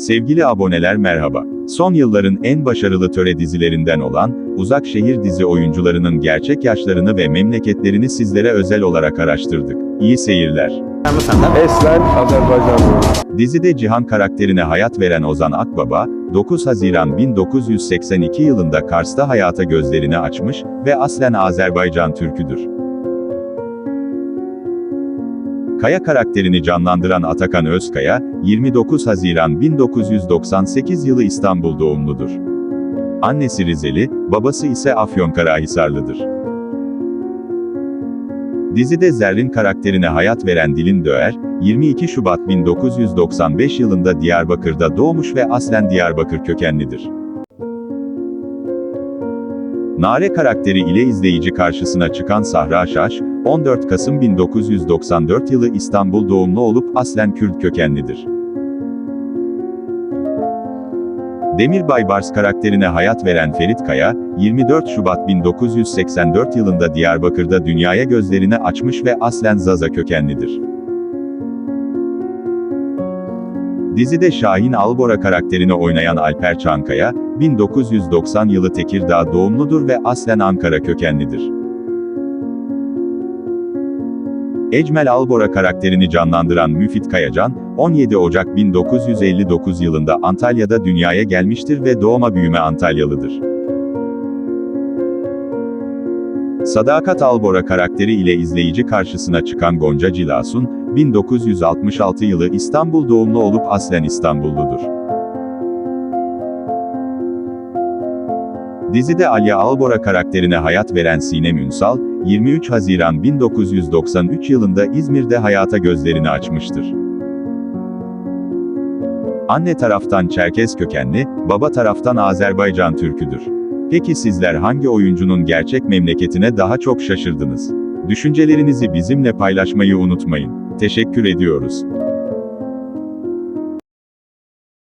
Sevgili aboneler merhaba. Son yılların en başarılı töre dizilerinden olan, Uzak Şehir dizi oyuncularının gerçek yaşlarını ve memleketlerini sizlere özel olarak araştırdık. İyi seyirler. Eslen Azerbaycanlı. Dizide Cihan karakterine hayat veren Ozan Akbaba, 9 Haziran 1982 yılında Kars'ta hayata gözlerini açmış ve aslen Azerbaycan Türküdür. Kaya karakterini canlandıran Atakan Özkaya, 29 Haziran 1998 yılı İstanbul doğumludur. Annesi Rizeli, babası ise Afyonkarahisarlıdır. Dizide Zerrin karakterine hayat veren Dilin Döer, 22 Şubat 1995 yılında Diyarbakır'da doğmuş ve aslen Diyarbakır kökenlidir. Nare karakteri ile izleyici karşısına çıkan Sahra Şaş, 14 Kasım 1994 yılı İstanbul doğumlu olup aslen Kürt kökenlidir. Demir Baybars karakterine hayat veren Ferit Kaya, 24 Şubat 1984 yılında Diyarbakır'da dünyaya gözlerini açmış ve aslen Zaza kökenlidir. Dizide Şahin Albora karakterini oynayan Alper Çankaya, 1990 yılı Tekirdağ doğumludur ve aslen Ankara kökenlidir. Ecmel Albora karakterini canlandıran Müfit Kayacan, 17 Ocak 1959 yılında Antalya'da dünyaya gelmiştir ve doğma büyüme Antalyalıdır. Sadakat Albora karakteri ile izleyici karşısına çıkan Gonca Cilasun, 1966 yılı İstanbul doğumlu olup aslen İstanbulludur. Dizide Alya Albora karakterine hayat veren Sinem Ünsal, 23 Haziran 1993 yılında İzmir'de hayata gözlerini açmıştır. Anne taraftan Çerkez kökenli, baba taraftan Azerbaycan Türküdür. Peki sizler hangi oyuncunun gerçek memleketine daha çok şaşırdınız? Düşüncelerinizi bizimle paylaşmayı unutmayın. Teşekkür ediyoruz.